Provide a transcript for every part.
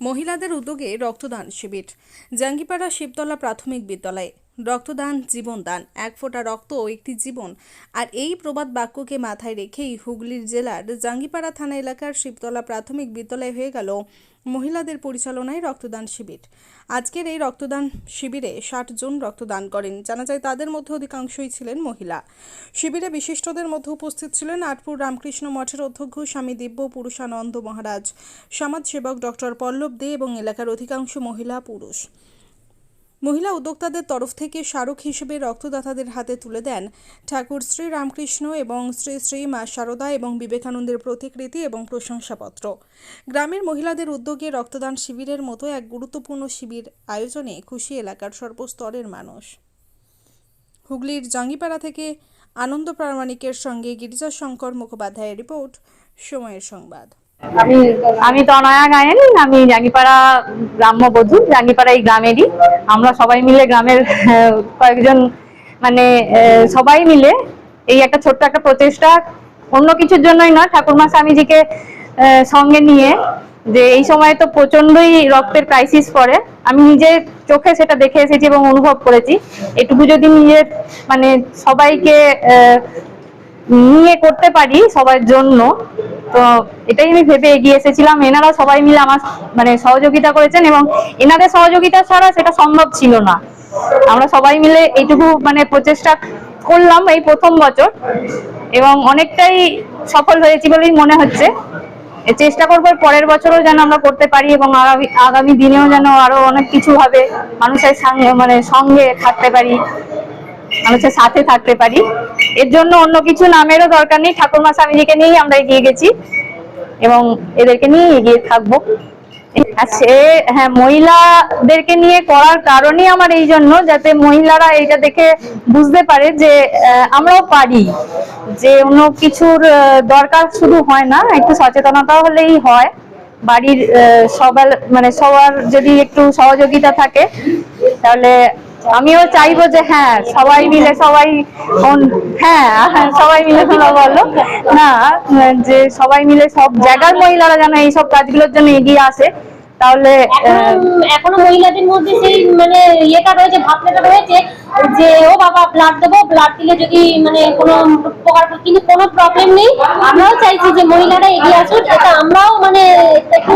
মহিলাদের উদ্যোগে রক্তদান শিবির। জাঙ্গিপাড়া শিবতলা প্রাথমিক বিদ্যালয়ে রক্তদান, জীবনদান, এক ফোঁটা রক্ত একটি জীবন। আর এই প্রবাদ বাক্যকে মাথায় রেখেই হুগলির জেলার জাঙ্গিপাড়া থানা এলাকার শিবতলা প্রাথমিক বিদ্যালয় হয়ে গেল মহিলাদের পরিচালনায় রক্তদান শিবির। আজকের এই রক্তদান শিবিরে ষাট জন রক্তদান করেন। জানা যায় তাদের মধ্যে অধিকাংশই ছিলেন মহিলা। শিবিরে বিশিষ্টদের মধ্যে উপস্থিত ছিলেন আটপুর রামকৃষ্ণ মঠের অধ্যক্ষ স্বামী দিব্য পুরুষানন্দ মহারাজ, সমাজসেবক ডক্টর পল্লব দে এবং এলাকার অধিকাংশ মহিলা পুরুষ। মহিলা উদ্যোক্তাদের তরফ থেকে স্মারক হিসেবে রক্তদাতাদের হাতে তুলে দেন ঠাকুর শ্রী রামকৃষ্ণ এবং শ্রী শ্রী মা শারদা এবং বিবেকানন্দের প্রতিকৃতি এবং প্রশংসাপত্র। গ্রামের মহিলাদের উদ্যোগে রক্তদান শিবিরের মতো এক গুরুত্বপূর্ণ শিবির আয়োজনে খুশি এলাকার সর্বস্তরের মানুষ। হুগলির জাঙ্গিপাড়া থেকে আনন্দ প্রামাণিকের সঙ্গে গিরিজা শঙ্কর মুখোপাধ্যায়ের রিপোর্ট, সময়ের সংবাদ। আমি তনয়া গায়েন আমি জাঙ্গিপাড়া গ্রাম্য বধূ, জাঙ্গিপাড়া এই গ্রামেরই। আমরা সবাই মিলে গ্রামের কয়েকজন মানে সবাই মিলে এই একটা ছোট্ট একটা প্রচেষ্টা। অন্য কিছুর জন্যই নয়, ঠাকুরমা স্বামীজিকে সঙ্গে নিয়ে যে এই সময় তো প্রচন্ডই রক্তের ক্রাইসিস পড়ে। আমি নিজে চোখে সেটা দেখে এসেছি এবং অনুভব করেছি। এটুকু যদি নিজের মানে সবাইকে নিয়ে করতে পারি সবার জন্য তো এটাই আমি ভেবে এগিয়ে এসেছিলাম। এনারা সবাই মিলে আমার মানে সহযোগিতা করেছেন এবং এনাদের সহযোগিতা ছাড়া সেটা সম্ভব ছিল না। আমরা সবাই মিলে এইটুকু মানে প্রচেষ্টা করলাম এই প্রথম বছর এবং অনেকটাই সফল হয়েছি বলেই মনে হচ্ছে। চেষ্টা করব পরের বছরও যেন আমরা করতে পারি এবং আগামী দিনেও যেন আরও অনেক কিছু ভাবে মানুষের সঙ্গে মানে সঙ্গে থাকতে পারি, মানুষের সাথে থাকতে পারি। এর জন্য অন্য কিছু নামেরও দরকার নেই। ঠাকুরমা স্বামীজিকে নিয়েই আমরা এগিয়ে গেছি এবং এদেরকে নিয়ে এগিয়ে থাকব। সে হ্যাঁ মহিলাদেরকে নিয়ে করার কারণই আমার এই জন্য, যাতে মহিলারা এটা দেখে বুঝতে পারে যে আমরাও পারি। যে অন্য কিছুর দরকার শুধু হয় না, একটু সচেতনতা হলেই হয়। বাড়ির সবার মানে সবার যদি একটু সহযোগিতা থাকে, তাহলে আমিও চাইব যে হ্যাঁ সবাই মিলে সবাই হ্যাঁ সবাই মিলে তোমরা বলো। না যে সবাই মিলে সব জায়গার মহিলারা যেন এইসব কাজগুলোর জন্য এগিয়ে আসে তাহলে এখনও মহিলাদের মধ্যে সেই মানে ইয়েটা রয়েছে ভাবনাটা রয়েছে যে ও বাবা ব্লাড দেবো ব্লাড দিলে যদি মানে কোনো উপকার কিন্তু কোনো প্রবলেম নেই। আমরাও চাইছি যে মহিলারা এগিয়ে আসুক যাতে আমরাও মানে একটু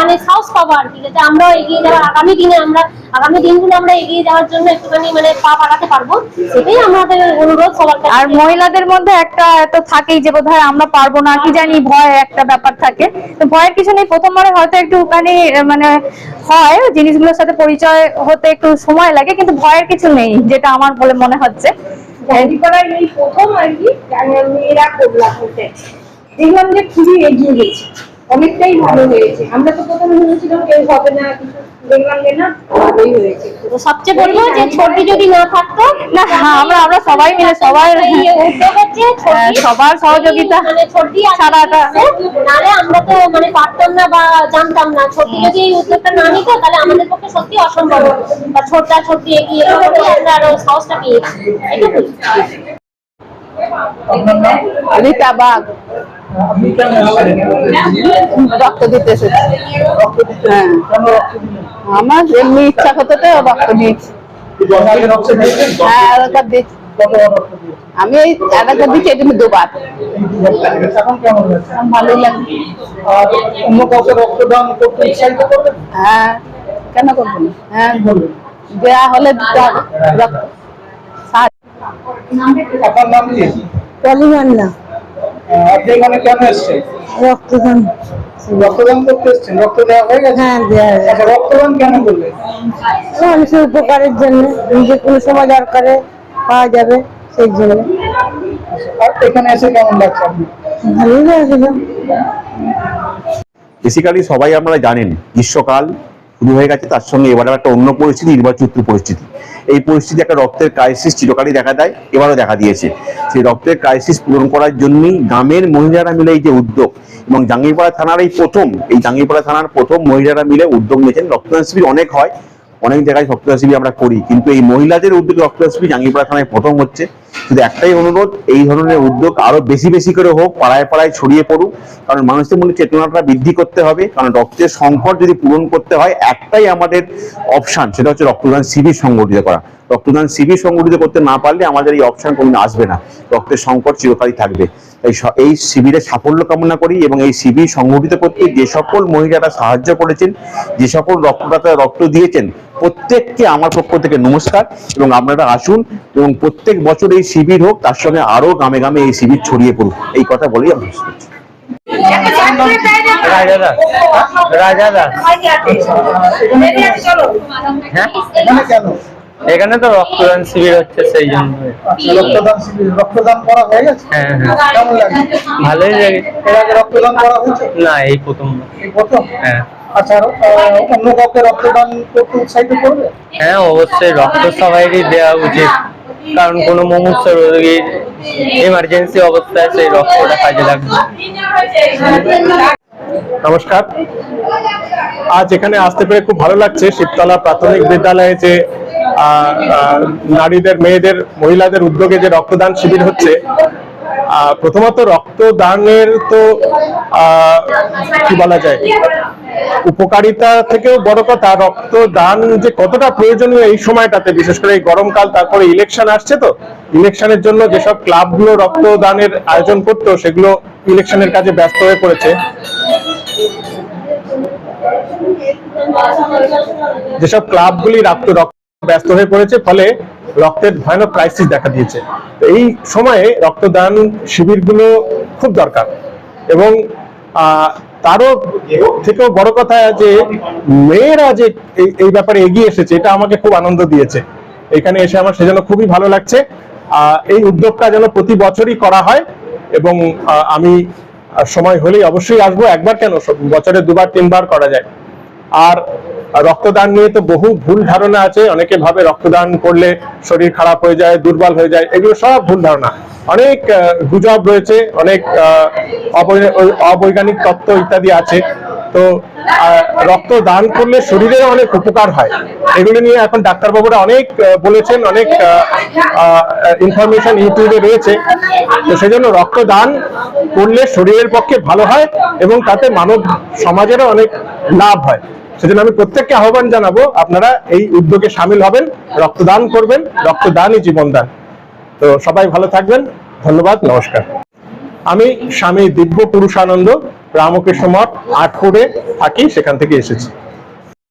মানে সাহস পাবো আর কি যাতে আমরাও এগিয়ে যাওয়ার আগামী দিনে আমরা আগামী দিনগুলো আমরা এগিয়ে যাওয়ার জন্য একটুখানি মানে পা বাড়াতে পারব সেটাই আমাদের অনুরোধ সবার আর মহিলাদের মধ্যে একটা তো থাকেই যে বোধহয় আমরা পারব না কি জানি ভয় একটা ব্যাপার থাকে। তো ভয়ের কিছু নেই প্রথমবারে হয়তো একটুখানি আহ, মানে হয় জিনিসগুলোর সাথে পরিচয় হতে একটু সময় লাগে কিন্তু ভয়ের কিছু নেই যেটা আমার বলে মনে হচ্ছে। এই প্রথম আর কি মেয়েরা করলাম হতে দেখলাম যে খুবই এগিয়ে গেছে অনেকটাই ভালো হয়েছে। আমরা তো প্রথমে ভেবেছিলাম কেউ হবে না কিছু সবচেয়ে বলব যে ছোটি যদি না থাকতো না আমরা আমরা সবাই মিলে সবার উদ্যোগ হচ্ছে সবার সহযোগিতা ছোটি ছাড়া এটা- নালে আমরা তো মানে পারতাম না বা জানতাম না। ছোটি যদি এই উদ্যোগটা না নিত তাহলে আমাদের পক্ষে সত্যি অসম্ভব বা ছোটটা ছোটি এগিয়ে আমরা আরও সাহসটা পেয়েছি। বাঘ আপনি কেন রক্ত দিতে এসেছি। হ্যাঁ। আমার এমনি ইচ্ছা হতে তো রক্ত দিয়েছেন? হ্যাঁ রক্ত? আমি এই দিচ্ছি এটা দুবার। অন্য কাউকে রক্তদান করতে উৎসাহিত করবেন? হ্যাঁ। কেন করব হ্যাঁ। বলবেন? হলে দিতে হবে। রক্ত। সাহায্য আপনার নাম কি? আপনি এখানে কেন এসেছেন? রক্তদান রক্তদান করতে এসেছেন? রক্ত দেওয়া হয়ে গেছে? হ্যাঁ দেওয়া হয়ে আচ্ছা, রক্তদান কেন করলেন? মানুষের উপকারের জন্য নিজে কোনো সময় দরকারে পাওয়া যাবে সেই জন্য আর এখানে এসে কেমন লাগছে? ভালোই বেসিক্যালি সবাই আমরা জানেন গ্রীষ্মকাল শুরু হয়ে গেছে, তার সঙ্গে এবারে একটা অন্য পরিস্থিতি নির্বাচিত পরিস্থিতি। এই পরিস্থিতি একটা রক্তের ক্রাইসিস চিরকালই দেখা দেয়, এবারও দেখা দিয়েছে। সেই রক্তের ক্রাইসিস পূরণ করার জন্যই গ্রামের মহিলারা মিলে এই যে উদ্যোগ, এবং জাঙ্গিপাড়া থানার এই প্রথম, এই জাঙ্গিপাড়া থানার প্রথম মহিলারা মিলে উদ্যোগ নিয়েছেন। রক্তদান শিবির অনেক হয় অনেক জায়গায় রক্তদান আমরা করি, কিন্তু এই মহিলাদের উদ্যোগে রক্তদান শিবির জাঙ্গিপাড়া থানায় প্রথম হচ্ছে শুধু একটাই অনুরোধ, এই ধরনের উদ্যোগ আরও বেশি বেশি করে হোক, পাড়ায় পাড়ায় ছড়িয়ে পড়ুক। কারণ মানুষের মনে চেতনাটা বৃদ্ধি করতে হবে, কারণ রক্তের সংকট যদি পূরণ করতে হয়, একটাই আমাদের অপশান সেটা হচ্ছে রক্তদান শিবির সংগঠিত করা। রক্তদান শিবির সংগঠিত করতে না পারলে আমাদের এই অপশন কোনদিন আসবে না। রক্তের সংকট চিরকালই থাকবে। তাই এই শিবিরের সাফল্য কামনা করি এবং এই শিবির সংগঠিত করতে যে সকল মহিলারা সাহায্য করেছেন যে সকল রক্তদাতা রক্ত দিয়েছেন প্রত্যেককে আমার পক্ষ থেকে নমস্কার এবং আপনারা আসুন এবং প্রত্যেক বছর এই শিবির হোক তার সঙ্গে আরও গ্রামে গ্রামে এই শিবির ছড়িয়ে পড়ুক। এই কথা বলেই আমি করছি। রাজাদা রাজাদা হ্যাঁ? এখানে তো রক্তদান শিবির হচ্ছে সেই জন্য। আচ্ছা, রক্তদান শিবির রক্তদান করা হয়ে গেছে? হ্যাঁ হ্যাঁ। কেমন লাগে ভালোই লাগে। এর আগে রক্তদান করা হয়েছে? না এই প্রথম। এই প্রথম? হ্যাঁ। আচ্ছা অন্য কাউকে রক্তদান করতে উৎসাহিত করবে? হ্যাঁ অবশ্যই রক্ত সবাইরই দেওয়া উচিত। কারণ কোনো মুমূর্ষ রোগীর এমার্জেন্সি অবস্থায় সেই রক্তটা কাজে লাগবে। নমস্কার। আজ এখানে আসতে পেরে খুব ভালো লাগছে। শিবতলা প্রাথমিক বিদ্যালয়ে যে নারীদের, মেয়েদের, মহিলাদের উদ্যোগে যে রক্তদান শিবির হচ্ছে প্রথমত রক্তদানের তো কি বলা যায়, উপকারিতা থেকেও বড় কথা, রক্তদান যে কতটা প্রয়োজনীয় এই সময়টাতে, বিশেষ করে এই গরমকাল, তারপরে ইলেকশন আসছে তো ইলেকশনের জন্য যেসব ক্লাবগুলো রক্তদানের আয়োজন করতো, সেগুলো ইলেকশনের কাজে ব্যস্ত হয়ে পড়েছে। যেসব ক্লাবগুলি রক্ত ব্যস্ত হয়ে পড়েছে, ফলে রক্তের ভয়ানক ক্রাইসিস দেখা দিয়েছে। এই সময়ে রক্তদান শিবিরগুলো খুব দরকার। এবং তারও থেকেও বড় কথা যে, মেয়েরা যে এই- ব্যাপারে এগিয়ে এসেছে, এটা আমাকে খুব আনন্দ দিয়েছে। এখানে এসে আমার সেজন্য খুবই ভালো লাগছে। এই উদ্যোগটা যেন প্রতি বছরই করা হয় এবং আমি সময় হলেই অবশ্যই আসব। একবার কেন বছরে দুবার, তিনবার করা যায়। আর রক্তদান নিয়ে তো বহু ভুল ধারণা আছে। অনেকে ভাবে রক্তদান করলে শরীর খারাপ হয়ে যায় দুর্বল হয়ে যায় এগুলো সব ভুল ধারণা। অনেক গুজব রয়েছে অনেক অবৈজ্ঞানিক তত্ত্ব ইত্যাদি আছে। তো আহ, রক্তদান করলে শরীরের অনেক উপকার হয়। এগুলো নিয়ে এখন ডাক্তারবাবুরা অনেক বলেছেন অনেক ইনফরমেশন ইউটিউবে রয়েছে। তো সেজন্য রক্তদান করলে শরীরের পক্ষে ভালো হয় এবং তাতে মানব সমাজেরও অনেক লাভ হয়। সেজন্য আমি প্রত্যেককে আহ্বান জানাব, আপনারা এই উদ্যোগে সামিল হবেন, রক্তদান করবেন, রক্তদানই জীবনদান। তো সবাই ভালো থাকবেন, ধন্যবাদ, নমস্কার। আমি স্বামী দিব্য পুরুষানন্দ রামকৃষ্ণ মঠ, আটপুরে থাকি, সেখান থেকে এসেছি।